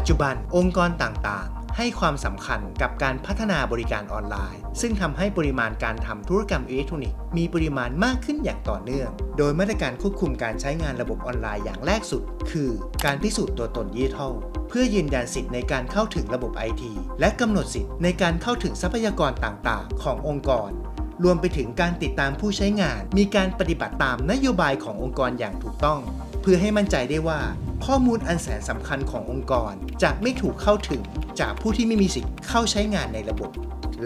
จจุบันองค์กรต่างๆ ให้ความสำคัญกับการพัฒนาบริการออนไลน์ ซึ่งทำให้ปริมาณการทำธุรกรรมอิเล็กทรอนิกส์มีปริมาณมากขึ้นอย่างต่อเนื่อง โดยมาตรการควบคุมการใช้งานระบบออนไลน์อย่างแรกสุด คือการพิสูจน์ตัวตนดิจิทัลเพื่อยืนยันสิทธิ์ในการเข้าถึงระบบไอทีและกำหนดสิทธิ์ในการเข้าถึงทรัพยากรต่างๆ ขององค์กร รวมไปถึงการติดตามผู้ใช้งาน มีการปฏิบัติตามนโยบายขององค์กรอย่างถูกต้อง เพื่อให้มั่นใจได้ว่า ข้อมูลอันแสนสำคัญขององค์กรจะไม่ถูกเข้าถึง จากผู้ที่ไม่มีสิทธิ์เข้าใช้งานในระบบ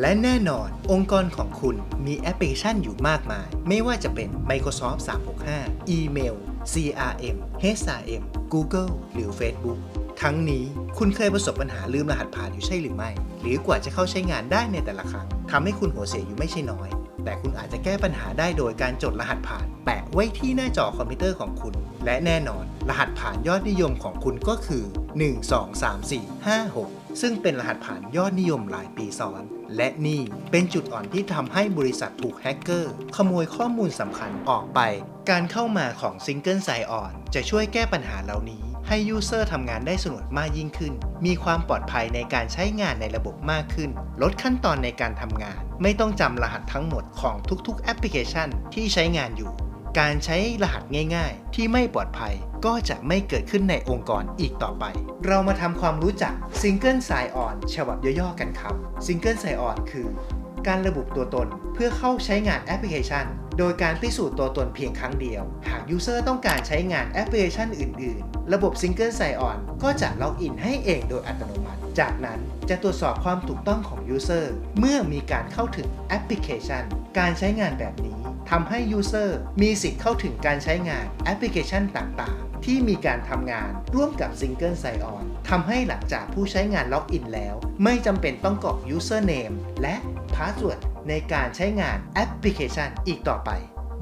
และแน่นอน องค์กรของคุณมีแอปพลิเคชันอยู่มากมาย ไม่ว่าจะเป็น Microsoft 365อีเมล CRM HRM Google หรือ Facebook ทั้งนี้คุณเคยประสบปัญหาลืมรหัสผ่านอยู่ใช่หรือไม่ หรือกว่าจะเข้าใช้งานได้ในแต่ละครั้งทำให้คุณหัวเสียอยู่ไม่ใช่น้อย แต่คุณอาจจะแก้ปัญหาได้โดยการจดรหัสผ่าน แปะไว้ที่หน้าจอคอมพิวเตอร์ของคุณ และแน่นอน รหัสผ่านยอดนิยมของคุณก็คือ 1 2 3 4 5 6 ซึ่งเป็นรหัสผ่านยอดนิยมหลายปีซ้อน และนี่เป็นจุดอ่อนที่ทำให้บริษัทถูกแฮกเกอร์ ขโมยข้อมูลสำคัญออกไป การเข้ามาของ Single Sign-On จะช่วยแก้ปัญหาเหล่านี้ ให้ยูเซอร์ทำงานได้สะดวกมากยิ่งขึ้น มีความปลอดภัยในการใช้งานในระบบมากขึ้น ลดขั้นตอนในการทำงาน ไม่ต้องจำรหัสทั้งหมดของทุกๆ แอปพลิเคชันที่ใช้งานอยู่ การใช้รหัสง่าย ๆ ที่ไม่ปลอดภัยก็จะไม่เกิดขึ้นในองค์กรอีกต่อไป เรามาทำความรู้จัก Single Sign-On ฉบับย่อๆกันครับ Single Sign-On คือ การระบุตัวตนเพื่อเข้าใช้งานแอปพลิเคชัน โดยการพิสูจน์ตัวตนเพียงครั้งเดียว หากยูเซอร์ต้องการใช้งานแอปพลิเคชันอื่น ๆ ระบบ Single Sign-On ก็จะล็อกอินให้เองโดยอัตโนมัติ จากนั้นจะตรวจสอบความถูกต้องของยูเซอร์เมื่อมีการเข้าถึงแอปพลิเคชัน การใช้งานแบบนี้ทำให้ยูเซอร์มีสิทธิ์เข้าถึงการใช้งานแอปพลิเคชันต่าง ๆ ที่มีการทำงานร่วมกับ Single Sign-On ทำให้หลังจากผู้ใช้งานล็อกอินแล้ว ไม่จำเป็นต้องกรอก Username และ Password ในการใช้งานแอปพลิเคชันอีกต่อไป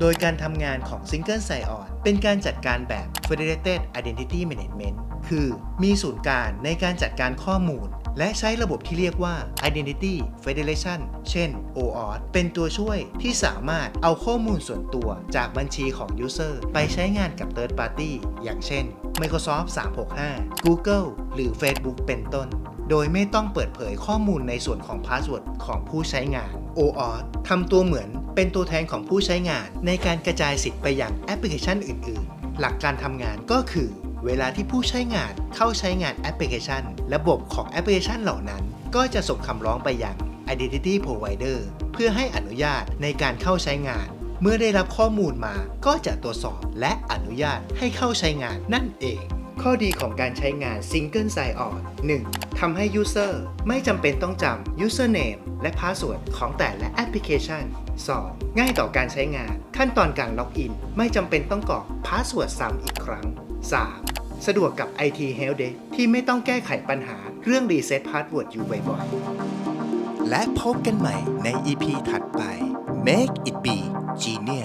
โดยการทำงานของ Single Sign-On เป็นการจัดการแบบ Federated Identity Management คือมีศูนย์กางในการจัดการข้อมูล และใช้ระบบที่เรียกว่า Identity Federation เช่น OAuth เป็นตัวช่วยที่สามารถเอาข้อมูลส่วนตัวจากบัญชีของ User ไปใช้งานกับ Third Party อย่างเช่น Microsoft 365 Google หรือ Facebook เป็นต้น โดยไม่ต้องเปิดเผยข้อมูลในส่วนของพาสเวิร์ดของผู้ใช้งาน OAuth ทำตัวเหมือนเป็นตัวแทนของผู้ใช้งาน ในการกระจายสิทธิ์ไปยังแอปพลิเคชันอื่น ๆ หลักการทำงานก็คือ เวลาที่ผู้ใช้งานเข้าใช้งานแอปพลิเคชัน ระบบของแอปพลิเคชันเหล่านั้น ก็จะส่งคำร้องไปยัง Identity Provider เพื่อให้อนุญาตในการเข้าใช้งาน เมื่อได้รับข้อมูลมาก็จะตรวจสอบและอนุญาตให้เข้าใช้งานนั่นเอง ข้อดีของการใช้งาน Single Sign-On 1. ทำให้ User ไม่จำเป็นต้องจำ Username และ Password ของแต่ละแอปพลิเคชัน 2. ง่ายต่อการใช้งาน ขั้นตอนการล็อกอิน ไม่จำเป็นต้องกรอก Password ซ้ำอีกครั้ง 3. สะดวกกับ IT Help Desk ที่ไม่ต้องแก้ไขปัญหาเรื่อง Reset Password อยู่บ่อยๆ และพบกันใหม่ใน EP ถัดไป Make it be genius